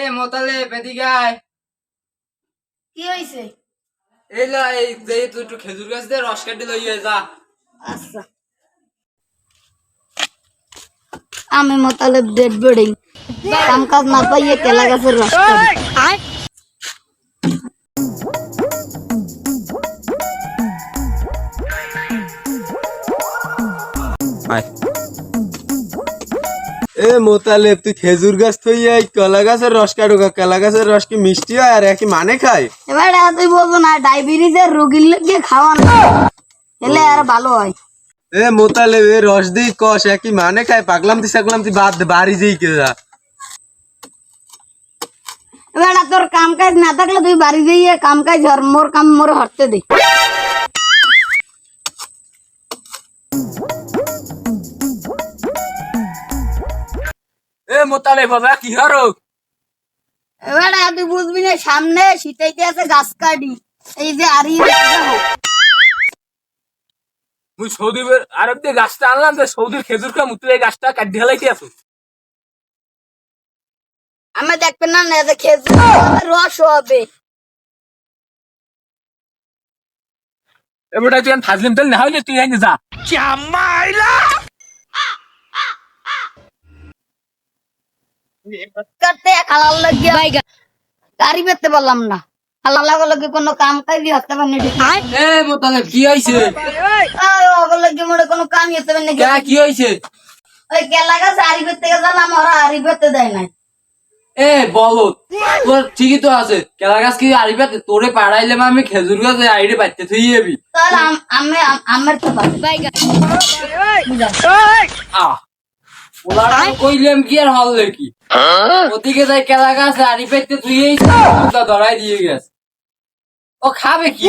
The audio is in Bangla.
এ মোতালে বেদি গায়। কি হয়েছে এই লা এই যে তুই একটু খেজুর গাছ দিয়ে রস কাটি লইয়ে যা। আচ্ছা। আমি মোতালেব ডেড কাম কাজ না পাইয়ে কেলা গাছের রস খাবি। এ মোতালেব তুই খেজুর গাছ থই এই কলা গাছের রস কাটু কলা গাছের রস কি মিষ্টি হয় আর একই মানে খায়? এবার তুই বলব না ডায়াবেটিসের রোগীর লোককে খাওয়ানো এলে আর ভালো হয়। এ মোতালেব এ রস দিই কষ একই মানে খায়? পাগলাম তুই সাগলাম তুই বাদ দে বাড়ি যেই কে যা। এবার তোর কাম কাজ না থাকলে তুই বাড়ি যাইয়ে কাম কাজ হর মোর কাম মোর হরতে দে। মোতালে বাবা কি হারো এবার তুই বুঝবি না সামনে শীতাইতে আছে গাছ কাটি। এই যে আরি মুই সৌদি আরব দিয়ে গাছটা আনলাম তো সৌদির খেজুর খা মুতলে গাছটা কাটি ঢালাইতে আছো। আমি দেখবেন না না যে খেজুর রস হবে। এবারে তুই ফাজলিম তেল না হইলে তুই যা। করতে খালার লাগিয়ে গাড়ি পেতে পারলাম না। খালা লাগো লাগে কোনো কাম কাজই হতে পারে এ মোতালে কি হইছে? লাগে মোড়ে কোনো কামই হতে পারে না। কি হইছে? ওই কেলা গাছ আরি পেতে গেলাম ওরা আরি পেতে দেয় নাই। এ বলো তোর ঠিকই তো আছে। কেলা গাছ কি আড়িবাতে তোরে পাড়াইলে আমি খেজুর গাছ আইডে বাইতে থই যাবি। আমি আম- আমার তো কইলাম কি আর হল কি? ওদিকে যাই কেলা গাছ পাইতে তুই এই ধরাই দিয়ে গেছে। ও খাবে কি?